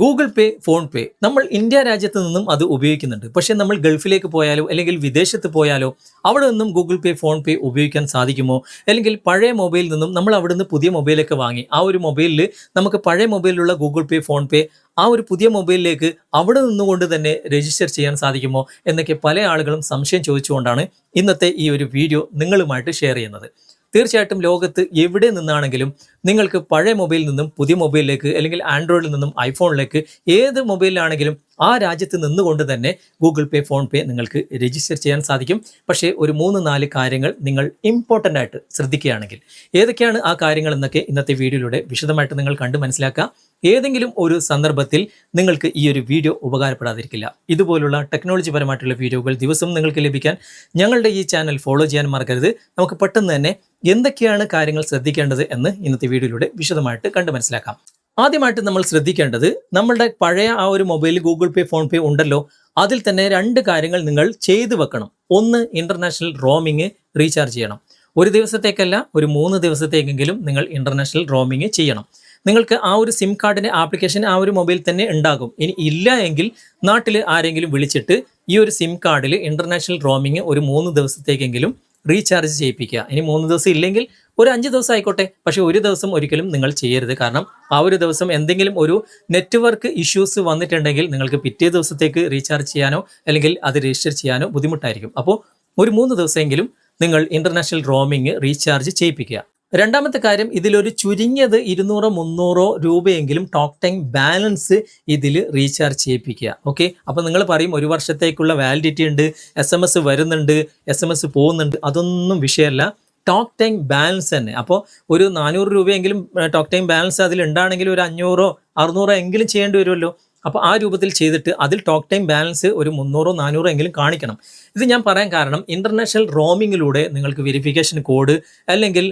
Google Pay phone പേ നമ്മൾ India രാജ്യത്ത് നിന്നും അത് ഉപയോഗിക്കുന്നുണ്ട്. പക്ഷേ നമ്മൾ ഗൾഫിലേക്ക് പോയാലോ അല്ലെങ്കിൽ വിദേശത്ത് പോയാലോ അവിടെ നിന്നും ഗൂഗിൾ പേ ഫോൺ പേ ഉപയോഗിക്കാൻ സാധിക്കുമോ? അല്ലെങ്കിൽ പഴയ മൊബൈലിൽ നിന്നും നമ്മൾ അവിടെ നിന്ന് പുതിയ മൊബൈലൊക്കെ വാങ്ങി ആ ഒരു മൊബൈലിൽ നമുക്ക് പഴയ മൊബൈലിലുള്ള ഗൂഗിൾ പേ ഫോൺ പേ ആ ഒരു പുതിയ മൊബൈലിലേക്ക് അവിടെ നിന്നുകൊണ്ട് തന്നെ രജിസ്റ്റർ ചെയ്യാൻ സാധിക്കുമോ? എന്നൊക്കെ പല ആളുകളും സംശയം ചോദിച്ചുകൊണ്ടാണ് ഇന്നത്തെ ഈ ഒരു വീഡിയോ നിങ്ങളുമായിട്ട് ഷെയർ ചെയ്യുന്നത്. തീർച്ചയായിട്ടും ലോകത്ത് എവിടെ നിന്നാണെങ്കിലും നിങ്ങൾക്ക് പഴയ മൊബൈലിൽ നിന്നും പുതിയ മൊബൈലിലേക്ക് അല്ലെങ്കിൽ ആൻഡ്രോയിഡിൽ നിന്നും ഐഫോണിലേക്ക് ഏത് മൊബൈലിലാണെങ്കിലും ആ രാജ്യത്ത് നിന്നുകൊണ്ട് തന്നെ ഗൂഗിൾ പേ ഫോൺ പേ നിങ്ങൾക്ക് രജിസ്റ്റർ ചെയ്യാൻ സാധിക്കും. പക്ഷേ ഒരു മൂന്ന് നാല് കാര്യങ്ങൾ നിങ്ങൾ ഇമ്പോർട്ടന്റ് ആയിട്ട് ശ്രദ്ധിക്കുകയാണെങ്കിൽ ഏതൊക്കെയാണ് ആ കാര്യങ്ങൾ എന്നൊക്കെ ഇന്നത്തെ വീഡിയോയിലൂടെ വിശദമായിട്ട് നിങ്ങൾ കണ്ട് മനസ്സിലാക്കുക. ഏതെങ്കിലും ഒരു സന്ദർഭത്തിൽ നിങ്ങൾക്ക് ഈ ഒരു വീഡിയോ ഉപകാരപ്പെടാതിരിക്കില്ല. ഇതുപോലുള്ള ടെക്നോളജി പരമായിട്ടുള്ള വീഡിയോകൾ ദിവസം നിങ്ങൾക്ക് ലഭിക്കാൻ ഞങ്ങളുടെ ഈ ചാനൽ ഫോളോ ചെയ്യാൻ മറക്കരുത്. നമുക്ക് പെട്ടെന്ന് തന്നെ എന്തൊക്കെയാണ് കാര്യങ്ങൾ ശ്രദ്ധിക്കേണ്ടത് എന്ന് ഇന്നത്തെ വീഡിയോയിലൂടെ വിശദമായിട്ട് കണ്ടു മനസ്സിലാക്കാം. ആദ്യമായിട്ട് നമ്മൾ ശ്രദ്ധിക്കേണ്ടത് നമ്മളുടെ പഴയ ആ ഒരു mobile Google Pay PhonePe ഉണ്ടല്ലോ. അതിൽ തന്നെ രണ്ട് കാര്യങ്ങൾ നിങ്ങൾ ചെയ്തു വെക്കണം. ഒന്ന് ഇന്റർനാഷണൽ റോമിങ് റീചാർജ് ചെയ്യണം. ഒരു ദിവസത്തേക്കല്ല ഒരു മൂന്ന് ദിവസത്തേക്കെങ്കിലും നിങ്ങൾ ഇന്റർനാഷണൽ റോമിങ് ചെയ്യണം. നിങ്ങൾക്ക് ആ ഒരു സിം കാർഡിന്റെ ആപ്ലിക്കേഷൻ ആ ഒരു മൊബൈൽ തന്നെ ഉണ്ടാകും. ഇനി ഇല്ല എങ്കിൽ നാട്ടിൽ ആരെങ്കിലും വിളിച്ചിട്ട് ഈ ഒരു സിം കാർഡിൽ ഇന്റർനാഷണൽ റോമിങ് ഒരു മൂന്ന് ദിവസത്തേക്കെങ്കിലും റീചാർജ് ചെയ്യിപ്പിക്കുക. ഇനി മൂന്ന് ദിവസം ഇല്ലെങ്കിൽ ഒരു അഞ്ച് ദിവസം ആയിക്കോട്ടെ. പക്ഷേ ഒരു ദിവസം ഒരിക്കലും നിങ്ങൾ ചെയ്യരുത്. കാരണം ആ ഒരു ദിവസം എന്തെങ്കിലും ഒരു നെറ്റ്വർക്ക് ഇഷ്യൂസ് വന്നിട്ടുണ്ടെങ്കിൽ നിങ്ങൾക്ക് പിറ്റേ ദിവസത്തേക്ക് റീചാർജ് ചെയ്യാനോ അല്ലെങ്കിൽ അത് രജിസ്റ്റർ ചെയ്യാനോ ബുദ്ധിമുട്ടായിരിക്കും. അപ്പോൾ ഒരു മൂന്ന് ദിവസമെങ്കിലും നിങ്ങൾ ഇന്റർനാഷണൽ റോമിങ് റീചാർജ് ചെയ്യിപ്പിക്കുക. രണ്ടാമത്തെ കാര്യം ഇതിലൊരു ചുരുങ്ങിയത് ഇരുന്നൂറോ മുന്നൂറോ രൂപയെങ്കിലും ടോക്ക് ടൈം ബാലൻസ് ഇതിൽ റീചാർജ് ചെയ്യിപ്പിക്കുക. ഓക്കെ അപ്പോൾ നിങ്ങൾ പറയും ഒരു വർഷത്തേക്കുള്ള വാലിഡിറ്റി ഉണ്ട് എസ് എം എസ് വരുന്നുണ്ട് എസ് എം എസ് പോകുന്നുണ്ട് അതൊന്നും വിഷയമല്ല. ടോക്ക് ടൈം ബാലൻസ് തന്നെ. അപ്പോൾ ഒരു നാനൂറ് രൂപയെങ്കിലും ടോക്ക് ടൈം ബാലൻസ് അതിൽ ഉണ്ടാണെങ്കിൽ ഒരു അഞ്ഞൂറോ അറുന്നൂറോ എങ്കിലും ചെയ്യേണ്ടി വരുമല്ലോ. അപ്പോൾ ആ രൂപത്തിൽ ചെയ്തിട്ട് അതിൽ ടോക്ക് ടൈം ബാലൻസ് ഒരു മുന്നൂറോ നാനൂറോ എങ്കിലും കാണിക്കണം. ഇത് ഞാൻ പറയാൻ കാരണം ഇന്റർനാഷണൽ റോമിങ്ങിലൂടെ നിങ്ങൾക്ക് വെരിഫിക്കേഷൻ കോഡ് അല്ലെങ്കിൽ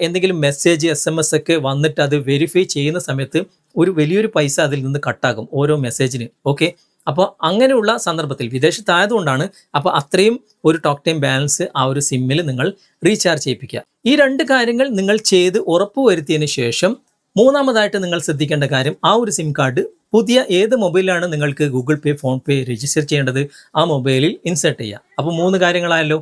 എന്തെങ്കിലും മെസ്സേജ് എസ് എം എസ് ഒക്കെ വന്നിട്ട് അത് വെരിഫൈ ചെയ്യുന്ന സമയത്ത് ഒരു വലിയൊരു പൈസ അതിൽ നിന്ന് കട്ടാകും ഓരോ മെസ്സേജിന് ഓക്കെ അപ്പോൾ അങ്ങനെയുള്ള സന്ദർഭത്തിൽ വിദേശത്തായതുകൊണ്ടാണ് അപ്പോൾ അത്രയും ഒരു ടോക്ക് ടൈം ബാലൻസ് ആ ഒരു സിമ്മിൽ നിങ്ങൾ റീചാർജ് ചെയ്യിപ്പിക്കുക. ഈ രണ്ട് കാര്യങ്ങൾ നിങ്ങൾ ചെയ്ത് ഉറപ്പുവരുത്തിയതിന് ശേഷം മൂന്നാമതായിട്ട് നിങ്ങൾ ശ്രദ്ധിക്കേണ്ട കാര്യം ആ ഒരു സിം കാർഡ് പുതിയ ഏത് മൊബൈലാണ് നിങ്ങൾക്ക് Google Pay PhonePe register ചെയ്യേണ്ടത്? ആ മൊബൈലിൽ ഇൻസേർട്ട് ചെയ്യുക അപ്പോൾ മൂന്ന് കാര്യങ്ങളായല്ലോ.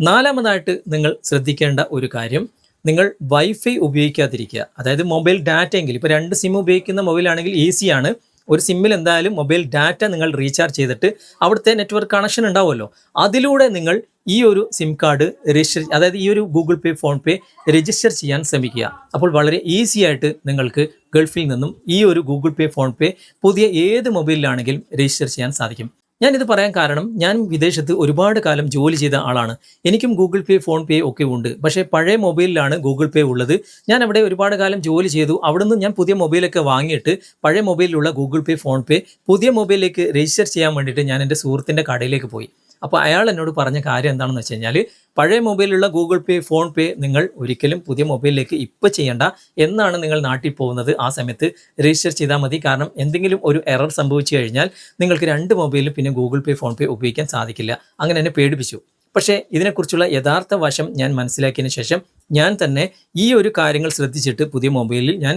നാലാമതായിട്ട് നിങ്ങൾ ശ്രദ്ധിക്കേണ്ട ഒരു കാര്യം നിങ്ങൾ വൈഫൈ ഉപയോഗിക്കാതിരിക്കുക. അതായത് മൊബൈൽ ഡാറ്റ എങ്കിൽ ഇപ്പോൾ രണ്ട് സിം ഉപയോഗിക്കുന്ന മൊബൈലാണെങ്കിൽ ഈസിയാണ്. ഒരു സിമ്മിൽ എന്തായാലും മൊബൈൽ ഡാറ്റ നിങ്ങൾ റീചാർജ് ചെയ്തിട്ട് അവിടുത്തെ നെറ്റ്വർക്ക് കണക്ഷൻ ഉണ്ടാവുമല്ലോ. അതിലൂടെ നിങ്ങൾ ഈ ഒരു സിം കാർഡ് രജിസ്റ്റർ അതായത് ഈ ഒരു Google Pay PhonePe register ചെയ്യാൻ ശ്രമിക്കുക. അപ്പോൾ വളരെ ഈസി ആയിട്ട് നിങ്ങൾക്ക് ഗൾഫിൽ നിന്നും ഈ ഒരു ഗൂഗിൾ പേ ഫോൺ പേ പുതിയ ഏത് മൊബൈലിലാണെങ്കിലും രജിസ്റ്റർ ചെയ്യാൻ സാധിക്കും. ഞാനിത് പറയാൻ കാരണം ഞാൻ വിദേശത്ത് ഒരുപാട് കാലം ജോലി ചെയ്ത ആളാണ്. എനിക്കും ഗൂഗിൾ പേ ഫോൺ പേ ഒക്കെ ഉണ്ട്. പക്ഷേ പഴയ മൊബൈലിലാണ് ഗൂഗിൾ പേ ഉള്ളത്. ഞാൻ അവിടെ ഒരുപാട് കാലം ജോലി ചെയ്തു. അവിടുന്ന് ഞാൻ പുതിയ മൊബൈലൊക്കെ വാങ്ങിയിട്ട് പഴയ മൊബൈലിലുള്ള ഗൂഗിൾ പേ ഫോൺ പേ പുതിയ മൊബൈലിലേക്ക് രജിസ്റ്റർ ചെയ്യാൻ വേണ്ടിയിട്ട് ഞാൻ എന്റെ സുഹൃത്തിന്റെ കടയിലേക്ക് പോയി. അപ്പോൾ അയാൾ എന്നോട് പറഞ്ഞ കാര്യം എന്താണെന്ന് വെച്ച് കഴിഞ്ഞാൽ പഴയ മൊബൈലിലുള്ള ഗൂഗിൾ പേ ഫോൺ പേ നിങ്ങൾ ഒരിക്കലും പുതിയ മൊബൈലിലേക്ക് ഇപ്പോൾ ചെയ്യേണ്ട. എന്നാണ് നിങ്ങൾ നാട്ടിൽ പോകുന്നത് ആ സമയത്ത് രജിസ്റ്റർ ചെയ്താൽ മതി. കാരണം എന്തെങ്കിലും ഒരു എറർ സംഭവിച്ചു കഴിഞ്ഞാൽ നിങ്ങൾക്ക് രണ്ട് മൊബൈലിൽ പിന്നെ ഗൂഗിൾ പേ ഫോൺ പേ ഉപയോഗിക്കാൻ സാധിക്കില്ല. അങ്ങനെ എന്നെ പേടിപ്പിച്ചു. പക്ഷേ ഇതിനെക്കുറിച്ചുള്ള യഥാർത്ഥ വശം ഞാൻ മനസ്സിലാക്കിയതിന് ശേഷം ഞാൻ തന്നെ ഈ ഒരു കാര്യങ്ങൾ ശ്രദ്ധിച്ചിട്ട് പുതിയ മൊബൈലിൽ ഞാൻ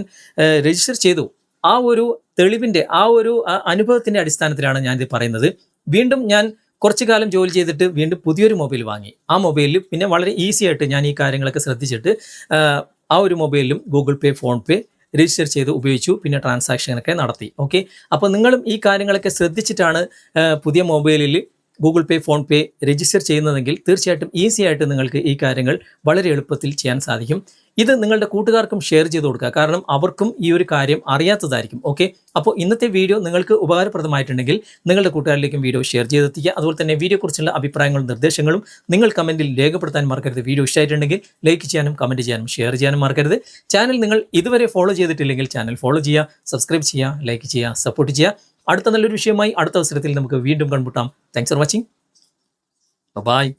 രജിസ്റ്റർ ചെയ്തു. ആ ഒരു തെളിവിന്റെ ആ ഒരു അനുഭവത്തിന്റെ അടിസ്ഥാനത്തിലാണ് ഞാൻ ഇത് പറയുന്നത്. വീണ്ടും ഞാൻ കുറച്ചു കാലം ജോലി ചെയ്തിട്ട് വീണ്ടും പുതിയൊരു മൊബൈൽ വാങ്ങി. ആ മൊബൈലിൽ പിന്നെ വളരെ ഈസി ആയിട്ട് ഞാൻ ഈ കാര്യങ്ങളൊക്കെ ശ്രദ്ധിച്ചിട്ട് ആ, ഒരു മൊബൈലിലും Google Pay PhonePe register ചെയ്ത് ഉപയോഗിച്ചു പിന്നെ ട്രാൻസാക്ഷനൊക്കെ നടത്തി. ഓക്കെ അപ്പോൾ നിങ്ങളും ഈ കാര്യങ്ങളൊക്കെ ശ്രദ്ധിച്ചിട്ടാണ് പുതിയ മൊബൈലിൽ Google Pay PhonePe register ചെയ്യുന്നതെങ്കിൽ തീർച്ചയായിട്ടും ഈസി ആയിട്ട് നിങ്ങൾക്ക് ഈ കാര്യങ്ങൾ വളരെ എളുപ്പത്തിൽ ചെയ്യാൻ സാധിക്കും. ഇത് നിങ്ങളുടെ കൂട്ടുകാർക്കും ഷെയർ ചെയ്ത് കൊടുക്കുക. കാരണം അവർക്കും ഈ ഒരു കാര്യം അറിയാത്തതായിരിക്കും. ഓക്കെ? അപ്പോൾ ഇന്നത്തെ വീഡിയോ നിങ്ങൾക്ക് ഉപകാരപ്രദമായിട്ടുണ്ടെങ്കിൽ നിങ്ങളുടെ കൂട്ടുകാരിലേക്കും വീഡിയോ ഷെയർ ചെയ്തെത്തിക്കുക. അതുപോലെ തന്നെ വീഡിയോക്കുറിച്ചുള്ള അഭിപ്രായങ്ങളും നിർദ്ദേശങ്ങളും നിങ്ങൾ കമന്റിൽ രേഖപ്പെടുത്താൻ മറക്കരുത്. വീഡിയോ ഇഷ്ടമായിട്ടുണ്ടെങ്കിൽ ലൈക്ക് ചെയ്യാനും കമന്റ് ചെയ്യാനും ഷെയർ ചെയ്യാനും മറക്കരുത്. ചാനൽ നിങ്ങൾ ഇതുവരെ ഫോളോ ചെയ്തിട്ടില്ലെങ്കിൽ ചാനൽ ഫോളോ ചെയ്യുക സബ്സ്ക്രൈബ് ചെയ്യുക ലൈക്ക് ചെയ്യുക സപ്പോർട്ട് ചെയ്യുക. അടുത്ത നല്ലൊരു വിഷയമായി അടുത്ത അവസരത്തിൽ നമുക്ക് വീണ്ടും കണ്ടുമുട്ടാം. Thanks for watching bye